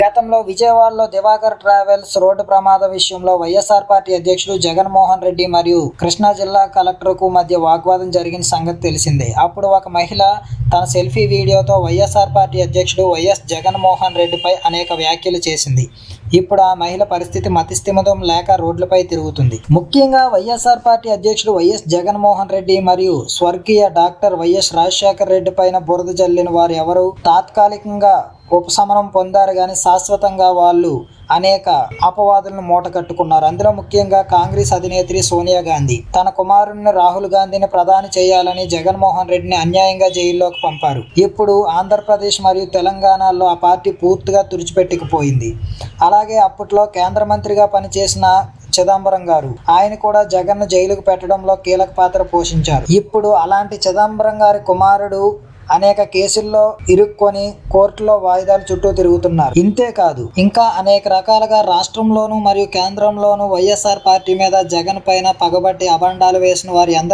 గతంలో విజయవాడలో Diwakar travels road ప్రమాద విషయంలో వైఎస్ఆర్ పార్టీ అధ్యక్షుడు జగన్మోహన్ రెడ్డి మరియు కృష్ణా జిల్లా కలెక్టర్కు మధ్య వాగ్వాదం జరిగిన సంగతి తెలిసిందే. అప్పుడు ఒక మహిళ తన సెల్ఫీ వీడియోతో వైఎస్ఆర్ పార్టీ అధ్యక్షుడు వైఎస్ జగన్మోహన్ రెడ్డిపై అనేక వ్యాఖ్యలు చేసింది. ఇప్పుడు ఆ మహిళ పరిస్థితి మతిస్థిమితం లేక రోడ్లపై తిరుగుతుంది. ముఖ్యంగా వైఎస్ఆర్ పార్టీ అధ్యక్షుడు వైఎస్ జగన్మోహన్ రెడ్డి మరియు స్వర్గీయ డాక్టర్ వైఎస్ రాజశేఖర్ రెడ్డి పైన బురద జల్లిన వారు ఎవరు? తాత్కాలికంగా ఉపశమనం పొందారు కానీ శాశ్వతంగా వాళ్ళు అనేక అపవాదులను మూట కట్టుకున్నారు. అందులో ముఖ్యంగా కాంగ్రెస్ అధినేత్రి సోనియా గాంధీ. తన కుమారుడిని రాహుల్ గాంధీని ప్రధాని చేయాలని జగన్మోహన్ రెడ్డిని అన్యాయంగా జైల్లోకి పంపారు. ఇప్పుడు ఆంధ్రప్రదేశ్ మరియు తెలంగాణలో ఆ పార్టీ పూర్తిగా తుడిచిపెట్టుకుపోయింది. అలాగే అప్పట్లో కేంద్ర మంత్రిగా పనిచేసిన చిదంబరం గారు ఆయన కూడా జగన్ను జైలుకు పెట్టడంలో కీలక పాత్ర పోషించారు. ఇప్పుడు అలాంటి చిదంబరం గారి కుమారుడు అనేక కేసుల్లో ఇరుక్కొని కోర్టులో వాయిదాలు చుట్టూ తిరుగుతున్నారు. ఇంతే కాదు ఇంకా అనేక రకాలుగా రాష్ట్రంలోనూ మరియు కేంద్రంలోనూ వైఎస్ఆర్ పార్టీ మీద జగన్ పైన పగబట్టి అభండాలు వేసిన వారి అందరూ